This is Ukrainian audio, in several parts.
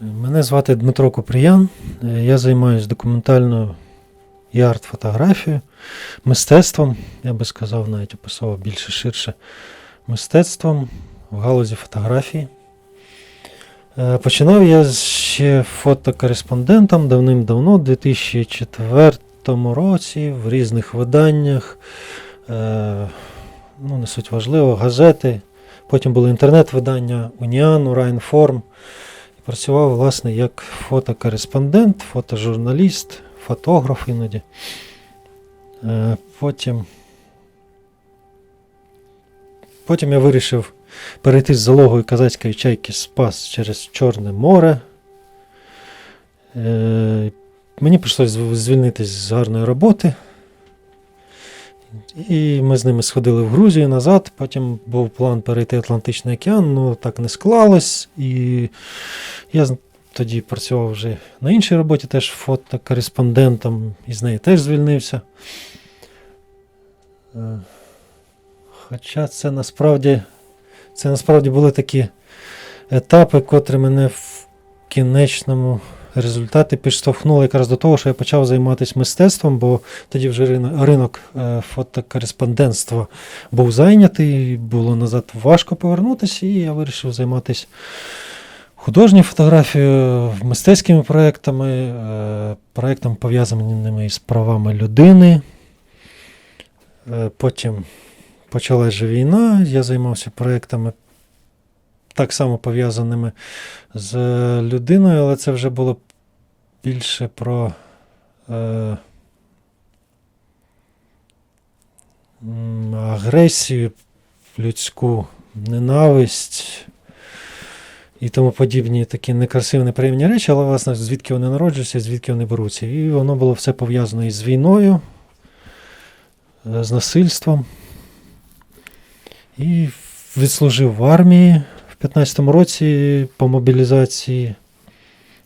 Мене звати Дмитро Куприян. Е, Я займаюся документальною і арт-фотографією, мистецтвом, я би сказав, навіть описав більше ширше мистецтвом в галузі фотографії. Е, Починав я ще фотокореспондентом давним-давно, у 2004 році, в різних виданнях. Е, Ну, не суть важливо, газети. Потім були інтернет-видання Уніан, Урайнформ. Працював, власне, як фотокореспондент, фотожурналіст, фотограф іноді. Е, Потім, потім я вирішив перейти з залогою казацької чайки Спас через Чорне море. Е, Мені прийшлось зв- звільнитись з гарної роботи. І ми з ними сходили в Грузію назад. Потім був план перейти Атлантичний океан, але так не склалось. І я тоді працював вже на іншій роботі, теж фотокореспондентом, і з неї теж звільнився. Е, Хоча це насправді, це насправді були такі етапи, котрі мене в кінечному результаті підштовхнули якраз до того, що я почав займатися мистецтвом, бо тоді вже ринок, е, фотокореспондентства був зайнятий, було назад важко повернутися, і я вирішив займатися художньою фотографією, мистецькими проектами, е, проектами пов'язаними із правами людини. Е, Потім почалась війна, я займався проектами так само пов'язаними з людиною, але це вже було більше про е, агресію людську, ненависть і тому подібні такі некрасиві, неприємні речі, але власне звідки вони народжуються, звідки вони беруться. І воно було все пов'язано із війною, е, з насильством. І відслужив в армії в 15-му році по мобілізації.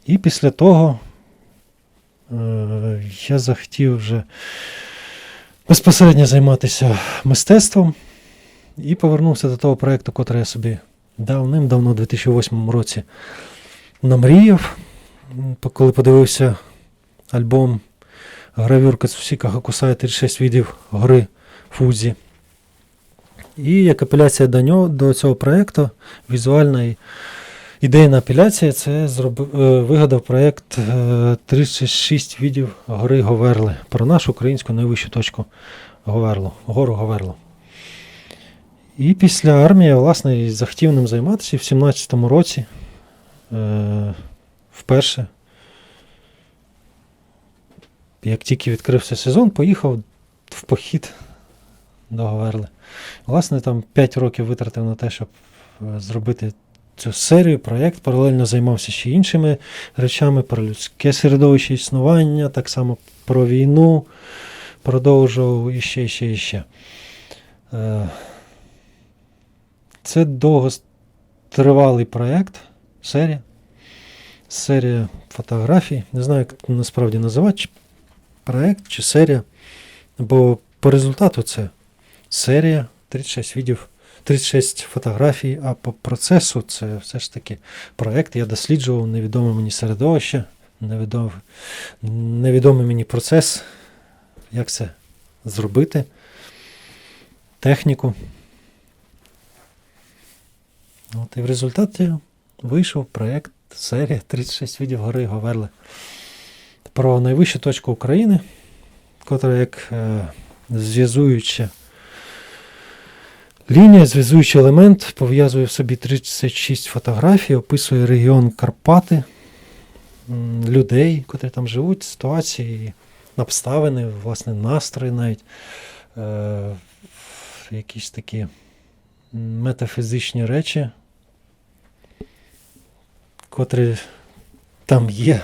І після того е, я захотів вже безпосередньо займатися мистецтвом і повернувся до того проєкту, який я собі давним-давно, у 2008 році, намріяв. Коли подивився альбом гравюр Кацусіка Гакусая 36 видів гри Фудзі. І як апеляція до нього, до цього проєкту, візуальна і ідейна апеляція, це е, вигадав проєкт е, 36 видів гори Говерли про нашу українську найвищу точку Говерлу, гору Говерлу. І після армії власне, і захотів ним займатися і в 17-му році е, вперше. Як тільки відкрився сезон, поїхав в похід до Говерли. Власне, там 5 років витратив на те, щоб е, зробити цю серію, проєкт. Паралельно займався ще іншими речами про людське середовище існування, так само про війну. Продовжував іще, іще, іще. Е, Це довготривалий проєкт, серія. Серія фотографій. Не знаю, як насправді називати, чи проєкт чи серія. Бо по результату це серія, 36 відео, 36 фотографій, а по процесу це все ж таки проєкт. Я досліджував невідоме мені середовище, невідомий, невідомий мені процес, як це зробити, техніку. От, і в результаті вийшов проєкт серія 36 відео гори Говерли про найвищу точку України, котра як е, зв'язуюча лінія, зв'язуючий елемент, пов'язує в собі 36 фотографій, описує регіон Карпати, людей, котрі там живуть, ситуації, обставини, власне, настрої навіть, е, якісь такі метафізичні речі, котрі там є.